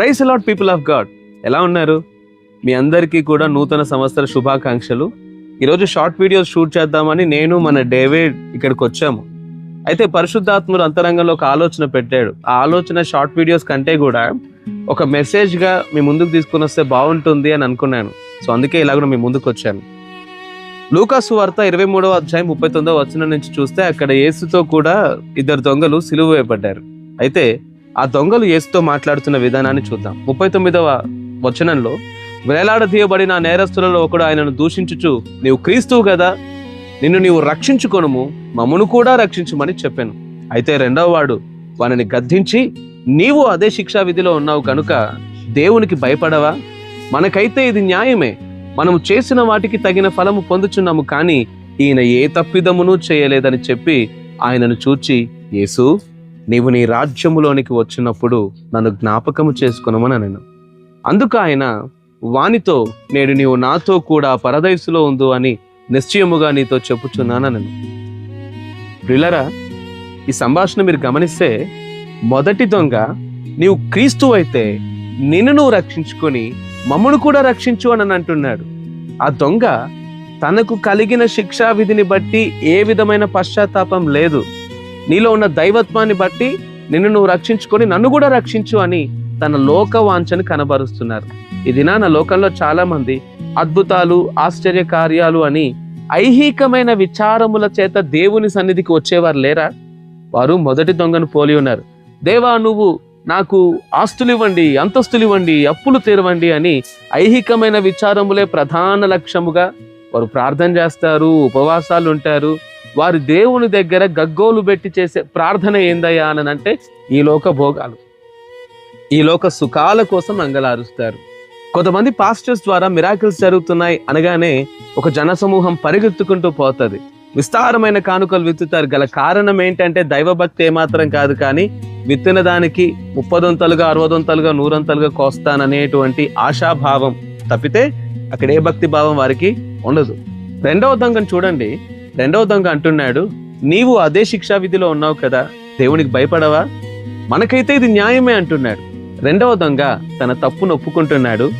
Praise a lot people of God. ఎలా ఉన్నారు? మీ అందరికీ కూడా నూతన సంవత్సర శుభాకాంక్షలు. ఈరోజు షార్ట్ వీడియోస్ షూట్ చేద్దామని నేను మన డేవిడ్ ఇక్కడికి వచ్చాము. అయితే పరిశుద్ధాత్ముడు అంతరంగంలో ఒక ఆలోచన పెట్టాడు. ఆ ఆలోచన షార్ట్ వీడియోస్ కంటే కూడా ఒక మెసేజ్గా మీ ముందుకు తీసుకుని వస్తే బాగుంటుంది అని అనుకున్నాను. సో అందుకే ఇలాగ మీ ముందుకు వచ్చాను. లూకాసు వార్త ఇరవై మూడవ అధ్యాయం ముప్పై తొమ్మిదవ వచనం నుంచి చూస్తే అక్కడ యేసుతో కూడా ఇద్దరు దొంగలు సిలువ వేయబడ్డారు. అయితే ఆ దొంగలు యేసుతో మాట్లాడుతున్న విధానాన్ని చూద్దాం. ముప్పై తొమ్మిదవ వచనంలో వేలాడదీయబడిన నేరస్తులలో ఒకడు ఆయనను దూషించుచు నీవు క్రీస్తువు కదా నిన్ను నీవు రక్షించుకొనుము మమ్మను కూడా రక్షించుమని చెప్పాను. అయితే రెండవ వాడు వానిని గద్దించి నీవు అదే శిక్షా విధిలో ఉన్నావు కనుక దేవునికి భయపడవా? మనకైతే ఇది న్యాయమే. మనము చేసిన వాటికి తగిన ఫలము పొందుచున్నాము కానీ ఈయన ఏ తప్పిదమును చేయలేదని చెప్పి ఆయనను చూచి యేసు నీవు నీ రాజ్యములోనికి వచ్చినప్పుడు నన్ను జ్ఞాపకము చేసుకునమని అనను. అందుకు ఆయన వానితో నేడు నీవు నాతో కూడా పరదయసులో ఉందు అని నిశ్చయముగా నీతో చెప్పుచున్నానను ప్రిలరా ఈ సంభాషణ మీరు గమనిస్తే మొదటి దొంగ నీవు క్రీస్తు అయితే నిన్ను నువ్వు రక్షించుకొని మమ్మను కూడా రక్షించు అని అంటున్నాడు. ఆ దొంగ తనకు కలిగిన శిక్షా విధిని బట్టి ఏ విధమైన పశ్చాత్తాపం లేదు. నీలో ఉన్న దైవత్వాన్ని బట్టి నిన్ను నువ్వు రక్షించుకొని నన్ను కూడా రక్షించు అని తన లోక వాంఛను కనబరుస్తున్నారు. ఇది నా లోకంలో చాలా మంది అద్భుతాలు ఆశ్చర్య కార్యాలు అని ఐహికమైన విచారముల చేత దేవుని సన్నిధికి వచ్చేవారు లేరా? వారు మొదటి దొంగను పోలి ఉన్నారు. దేవా నువ్వు నాకు ఆస్తులు ఇవ్వండి అంతస్తులు ఇవ్వండి అప్పులు తీరవండి అని ఐహికమైన విచారములే ప్రధాన లక్ష్యముగా వారు ప్రార్థన చేస్తారు ఉపవాసాలు ఉంటారు వారి దేవుని దగ్గర గగ్గోలు పెట్టి చేసే ప్రార్థన ఏందయ్యా అని అంటే ఈ లోక భోగాలు. ఈ లోక సుఖాల కోసం అంగలారుస్తారు కొంతమంది పాస్టర్స్ ద్వారా మిరాకిల్స్ జరుగుతున్నాయి అనగానే ఒక జనసమూహం పరిగెత్తుకుంటూ పోతుంది. విస్తారమైన కానుకలు విత్తుతారు. గల కారణం ఏంటంటే దైవభక్తి ఏమాత్రం కాదు కానీ విత్తిన దానికి ముప్పదొంతలుగా అరవదొంతలుగా నూరొంతలుగా కోస్తాననేటువంటి ఆశాభావం తప్పితే అక్కడ ఏ భక్తి భావం వారికి ఉండదు. రెండవ దొంగను చూడండి. రెండవ దొంగ అంటున్నాడు నీవు అదే శిక్షా విధిలో ఉన్నావు కదా దేవునికి భయపడవా? మనకైతే ఇది న్యాయమే అంటున్నాడు. రెండవ దొంగ తన తప్పును ఒప్పుకుంటున్నాడు.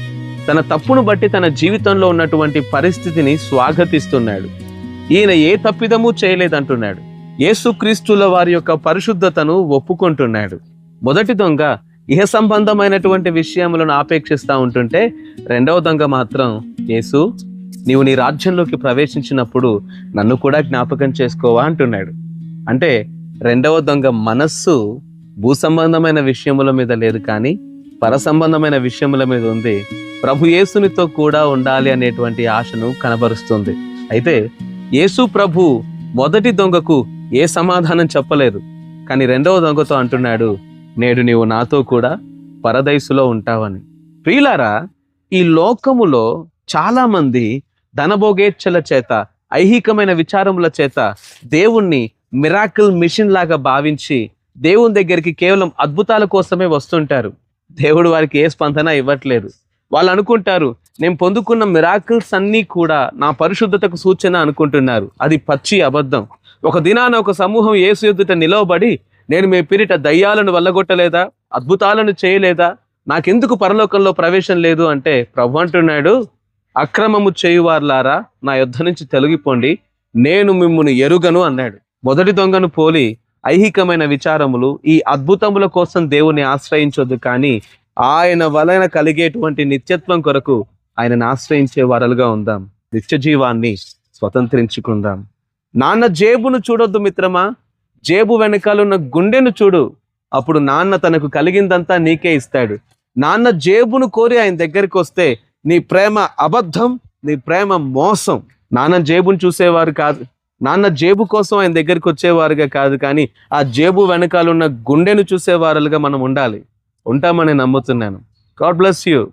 తన తప్పును బట్టి తన జీవితంలో ఉన్నటువంటి పరిస్థితిని స్వాగతిస్తున్నాడు. ఈయన ఏ తప్పిదము చేయలేదంటున్నాడు. యేసుక్రీస్తుల వారి యొక్క పరిశుద్ధతను ఒప్పుకుంటున్నాడు. మొదటి దొంగ ఇహ సంబంధమైనటువంటి విషయములను ఆపేక్షిస్తూ ఉంటుంటే రెండవ దొంగ మాత్రం యేసు నీవు నీ రాజ్యంలోకి ప్రవేశించినప్పుడు నన్ను కూడా జ్ఞాపకం చేసుకోవా అంటున్నాడు. అంటే రెండవ దొంగ మనస్సు భూ సంబంధమైన విషయముల మీద లేదు కానీ పర సంబంధమైన విషయముల మీద ఉంది. ప్రభు యేసునితో కూడా ఉండాలి అనేటువంటి ఆశను కనబరుస్తుంది. అయితే యేసు ప్రభు మొదటి దొంగకు ఏ సమాధానం చెప్పలేదు. కానీ రెండవ దొంగతో అంటున్నాడు నేడు నీవు నాతో కూడా పరదైసులో ఉంటావని. ప్రియులారా ఈ లోకములో చాలామంది ధనభోగేచ్ఛల చేత ఐహికమైన విచారముల చేత దేవుణ్ణి మిరాకిల్ మిషన్ లాగా భావించి దేవుని దగ్గరికి కేవలం అద్భుతాల కోసమే వస్తుంటారు. దేవుడు వారికి ఏ స్పందన ఇవ్వట్లేదు. వాళ్ళు అనుకుంటారు నేను పొందుకున్న మిరాకిల్స్ అన్నీ కూడా నా పరిశుద్ధతకు సూచన అనుకుంటున్నారు. అది పచ్చి అబద్ధం. ఒక దినాన ఒక సమూహం ఏసు ఎదుట నిలవబడి నేను మీ పిరిట దయ్యాలను వల్లగొట్టలేదా? అద్భుతాలను చేయలేదా? నాకెందుకు పరలోకంలో ప్రవేశం లేదు? అంటే ప్రభు అంటున్నాడు అక్రమము చేయువార్లారా నా యుద్ధ నుంచి తొలగిపోండి. నేను మిమ్మల్ని ఎరుగను అన్నాడు. మొదటి దొంగను పోలి ఐహికమైన విచారములు ఈ అద్భుతముల కోసం దేవుని ఆశ్రయించొద్దు కానీ ఆయన వలన కలిగేటువంటి నిత్యత్వం కొరకు ఆయనను ఆశ్రయించే వారలుగా ఉందాం. నిత్య జీవాన్ని స్వతంత్రించుకుందాం. నాన్న జేబును చూడొద్దు మిత్రమా? జేబు వెనకాలన్న గుండెను చూడు. అప్పుడు నాన్న తనకు కలిగిందంతా నీకే ఇస్తాడు. నాన్న జేబును కోరి ఆయన దగ్గరికి వస్తే నీ ప్రేమ అబద్ధం నీ ప్రేమ మోసం. నాన్న జేబును చూసేవారు కాదు. నాన్న జేబు కోసం ఆయన దగ్గరికి వచ్చేవారుగా కాదు కానీ ఆ జేబు వెనకాల ఉన్న గుండెను చూసేవారులుగా మనం ఉండాలి. ఉంటామని నమ్ముతున్నాను. God bless you